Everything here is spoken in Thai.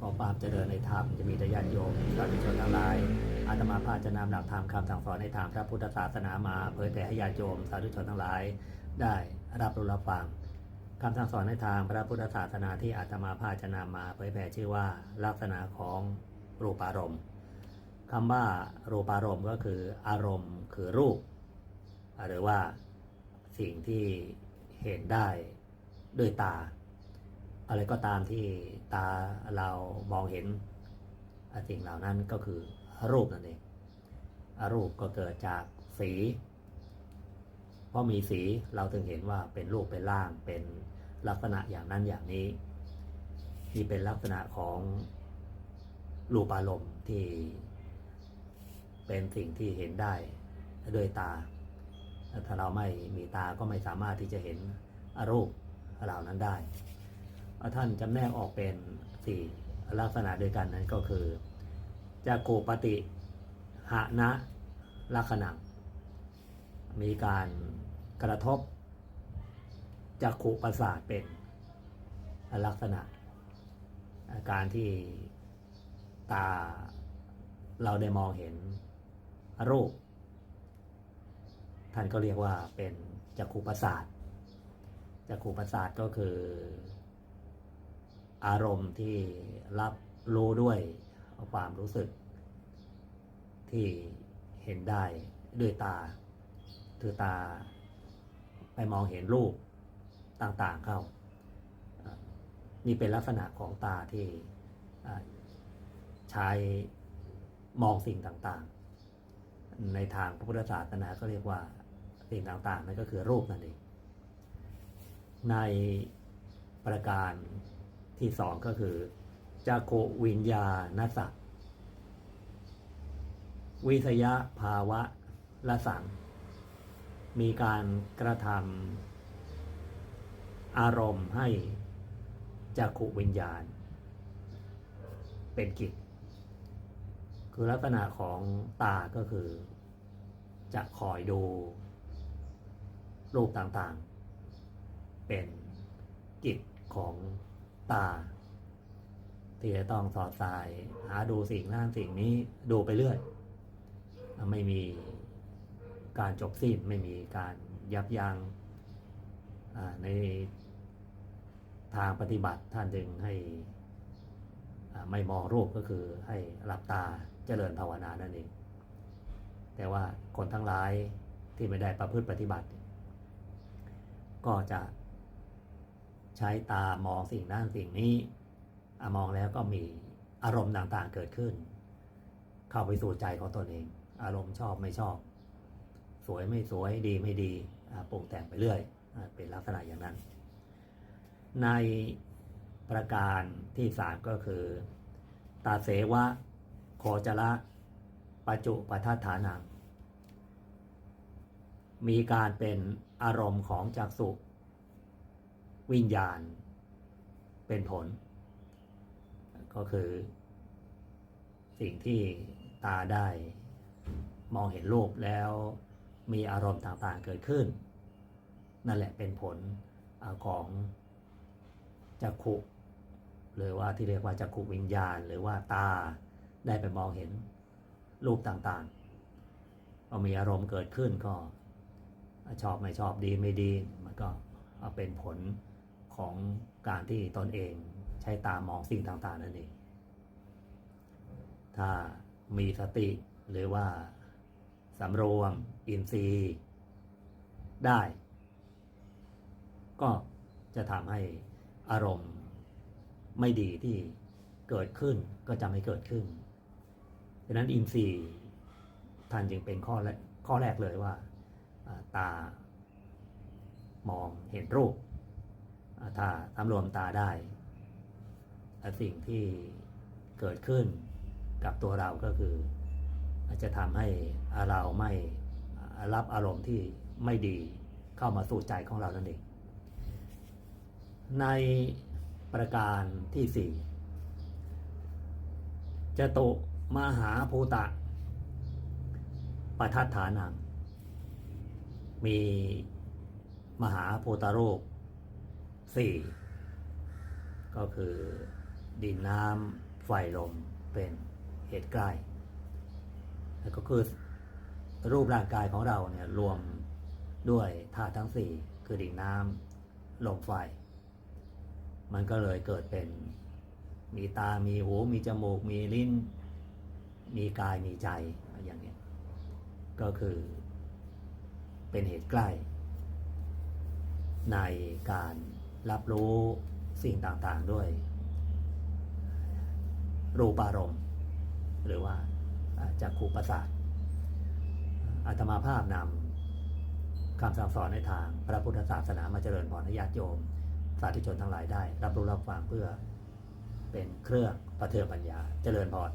ขอความเจริญในธรรมจะมีแต่ญาติโยมสาธุชนทั้งหลาย อาตมาภาจะนำหลักธรรมคำสั่งสอนในทางพระพุทธศาสนามาเผยแผ่ให้ญาติโยมสาธุชนทั้งหลาย ได้รับรู้รับฟังคำสั่งสอนในทางพระพุทธศาสนาที่อาตมาภาจะนำมาเผยแผ่ชื่อว่าลักษณะของรูปารมณ์คำว่ารูปารมณ์ก็คืออารมณ์คือรูป หรือว่าสิ่งที่เห็นได้ด้วยตา อะไรก็ตามที่ตาเรามองเห็นสิ่งเหล่านั้นก็คือรูปนั่นเองรูปก็เกิดจากสี เพราะมีสีเราถึงเห็นว่าเป็นรูปเป็นร่างเป็นลักษณะอย่างนั้นอย่างนี้ที่เป็นลักษณะของรูปอารมณ์ที่เป็นสิ่งที่เห็นได้ด้วยตา ถ้าเราไม่มีตาก็ไม่สามารถที่จะเห็นรูปเหล่านั้นได้ ท่านจำแนกออกเป็นสี่ลักษณะด้วยกันนั้นก็คือจักปฏิหะนะลักษณะมีการกระทบจักขุประสาทเป็นลักษณะการที่ตาเราได้มองเห็นรูป ท่านก็เรียกว่าเป็นจักขุประสาทจักขุประสาทก็คือ อารมณ์ที่รับรู้ด้วยความรู้สึก ที่เห็นได้ด้วยตาคือตาไปมองเห็นรูปต่างๆเข้า นี่เป็นลักษณะของตาที่ใช้มองสิ่งต่างๆ ในทางพระพุทธศาสนาก็เรียกว่าสิ่งต่างๆนั่นก็คือรูปนั่นเองในประการ ที่สองก็คือจักโควิญญาณสักวิทยาภาวะละสัง มีการกระทำอารมณ์ให้จักขุวิญญาณ เป็นกิจ คือลักษณะของตาก็คือ จะคอยดู รูปต่างๆ เป็นกิจของ ตา ที่จะต้องสอดสาย หาดูสิ่งนั้นสิ่งนี้ดูไปเรื่อย ไม่มีการจบสิ้นไม่มีการยับยัง้งในทางปฏิบัติท่านจึงให้ไม่มองรูปก็คือให้หลับตาเจริญภาวนานั่นเอง แต่ว่าคนทั้งหลายที่ไม่ได้ประพฤติปฏิบัติ ก็จะ ใช้ตามองสิ่งนั้นสิ่งนี้อมองแล้วก็มีอารมณ์ต่างๆเกิดขึ้น เข้าไปสู่ใจของตนเอง อารมณ์ชอบไม่ชอบ สวยไม่สวยดีไม่ดีปรุงแต่งไปเรื่อยเป็นลักษณะอย่างนั้น ในประการที่สามก็คือตาเสวะโคจระปัจจุปทัฏฐานังมีการเป็นอารมณ์ของจักสุ วิญญาณเป็นผล ก็คือ สิ่งที่ตาได้มองเห็นรูปแล้วมีอารมณ์ต่างๆเกิดขึ้น นั่นแหละเป็นผลของจักขุหรือว่าที่เรียกว่าจักขุวิญญาณ หรือว่าตาได้ไปมองเห็นรูปต่างๆพอมีอารมณ์เกิดขึ้นก็ชอบไม่ชอบดีไม่ดี มันก็เป็นผล ของการที่ตนเองใช้ตามองสิ่งต่างๆนั่นเอง ถ้ามีสติหรือว่าสำรวมอินทรีย์ได้ ก็จะทำให้อารมณ์ไม่ดีที่เกิดขึ้นก็จะไม่เกิดขึ้นดังนั้นอินทรีย์ท่านจึงเป็นข้อแรกข้อแรกเลยว่า ตามองเห็นรูป ถ้าสำรวมตาได้สิ่งที่เกิดขึ้นกับตัวเราก็คือ จะทำให้เราไม่รับอารมณ์ที่ไม่ดีเข้ามาสู่ใจของเรานั่นเอง ในประการที่สี่จะโตมหาภูตะปทัฏฐานังมีมหาภูตรูป สี่ก็คือดินน้ำไฟลมเป็นเหตุใกล้ แล้วก็คือรูปร่างกายของเราเนี่ยรวมด้วยธาตุทั้งสี่คือดินน้ำลมไฟ มันก็เลยเกิดเป็นมีตา มีหู มีจมูก มีลิ้น มีกาย มีใจอย่างเนี้ยก็คือเป็นเหตุใกล้ ในการ รับรู้สิ่งต่างๆด้วย รูปารมณ์ หรือว่าจากขูประสาทอาตมาภาพนำคำสั่งสอนในทางพระพุทธศาสนามาเจริญพรญาติโยม สาธุชนทั้งหลายได้ รับรู้รับฟังเพื่อเป็นเครื่องประเทืองปัญญาเจริญพร